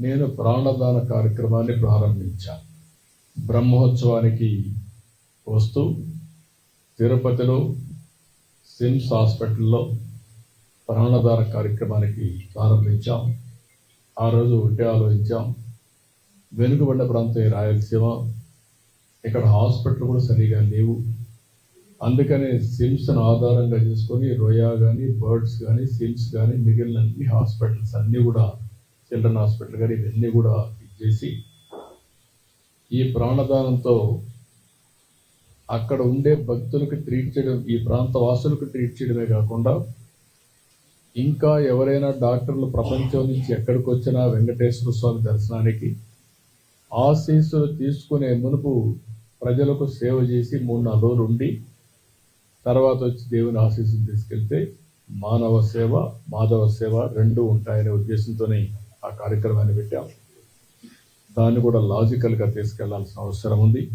నేను ప్రాణదాన కార్యక్రమాన్ని ప్రారంభించాను బ్రహ్మోత్సవానికి వస్తూ తిరుపతిలో సిమ్స్ హాస్పిటల్లో ప్రాణదాన కార్యక్రమానికి ప్రారంభించాం. ఆ రోజు ఒకటే ఆలోచించాం. వెనుకబడ్డ ప్రాంతం రాయలసీమ. ఇక్కడ హాస్పిటల్ కూడా సరిగా లేవు. అందుకనే సిమ్స్ను ఆధారంగా చేసుకొని రోయా కానీ బర్డ్స్ కానీ సిమ్స్ కానీ మిగిలిన అన్ని హాస్పిటల్స్ అన్నీ కూడా చిల్డ్రన్ హాస్పిటల్ కానీ ఇవన్నీ కూడా చేసి ఈ ప్రాణదానంతో అక్కడ ఉండే భక్తులకు ట్రీట్ చేయడం ఈ ప్రాంత వాసులకు ట్రీట్ చేయడమే కాకుండా ఇంకా ఎవరైనా డాక్టర్లు ప్రపంచం నుంచి ఎక్కడికి వచ్చినా వెంకటేశ్వర స్వామి దర్శనానికి ఆశీస్సులు తీసుకునే మునుపు ప్రజలకు సేవ చేసి మూడు నాలుగు రోజులు ఉండి తర్వాత వచ్చి దేవుని ఆశీస్సులు తీసుకెళ్తే మానవ సేవ మాధవ సేవ రెండు ఉంటాయనే ఉద్దేశంతోనే ఆ కార్యక్రమాన్ని పెట్టాం. దాన్ని కూడా లాజికల్గా తీసుకెళ్ళాల్సిన అవసరం ఉంది.